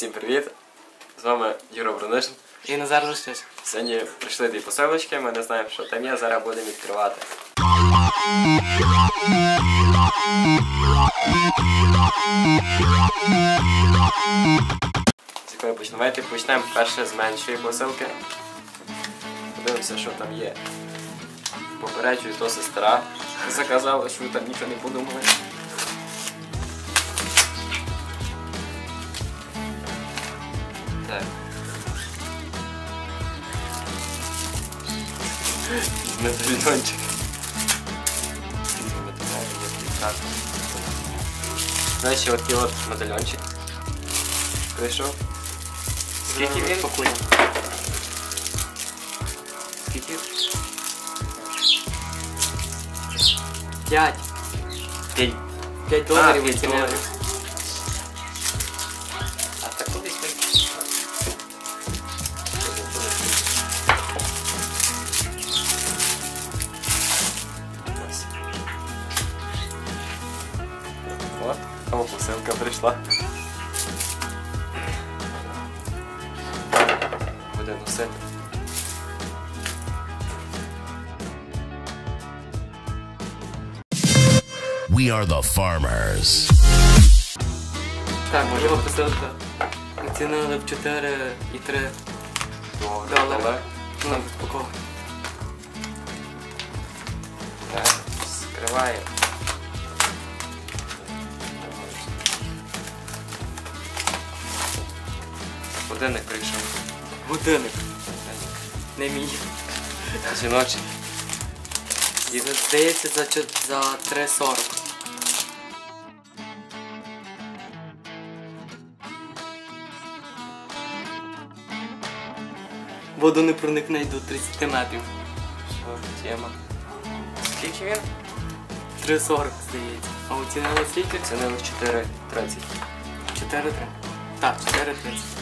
Всім привіт! З вами Юра Бронишин. І Назар Ростись. Сьогодні прийшли дві посилочки, ми не знаємо, що там є, зараз будемо відкривати. З якої почнемо? Давайте почнемо перше з меншої посилки. Подивимося, що там є. Попереджую, то сестра заказала, що ви там нічого не подумали. Так. Медальйончик. Знаєш, от такий от медальйончик. Прийшов. Скільки він? Пакуємо. Скільки? П'ять. П'ять. П'ять доларів п'ять оцінили. доларів. Ама поселка пришла. Водяносен. We are the farmers. Так, пожила поселка. Цена на лъвчетара и тре долара на упаковка. Да, скрываем. Годинник прийшов. Годинник. Не мій. Жіночий. І здається за, за 3,40. Воду не проникне до 30 метрів. Що тема? Скільки він? 3,40 здається. А оцінили скільки? Ціни 4.30. 4,3. Так, 4,30.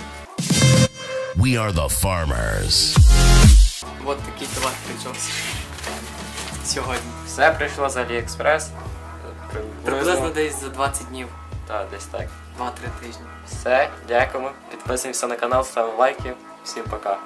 We are the farmers. От такий товар прийшовся сьогодні. Все прийшло з Аліекспрес. Приблизно десь за 20 днів, Так, десь так. 2-3 тижні. Все, дякуємо. Підписуємося на канал, ставимо лайки. Всім пока.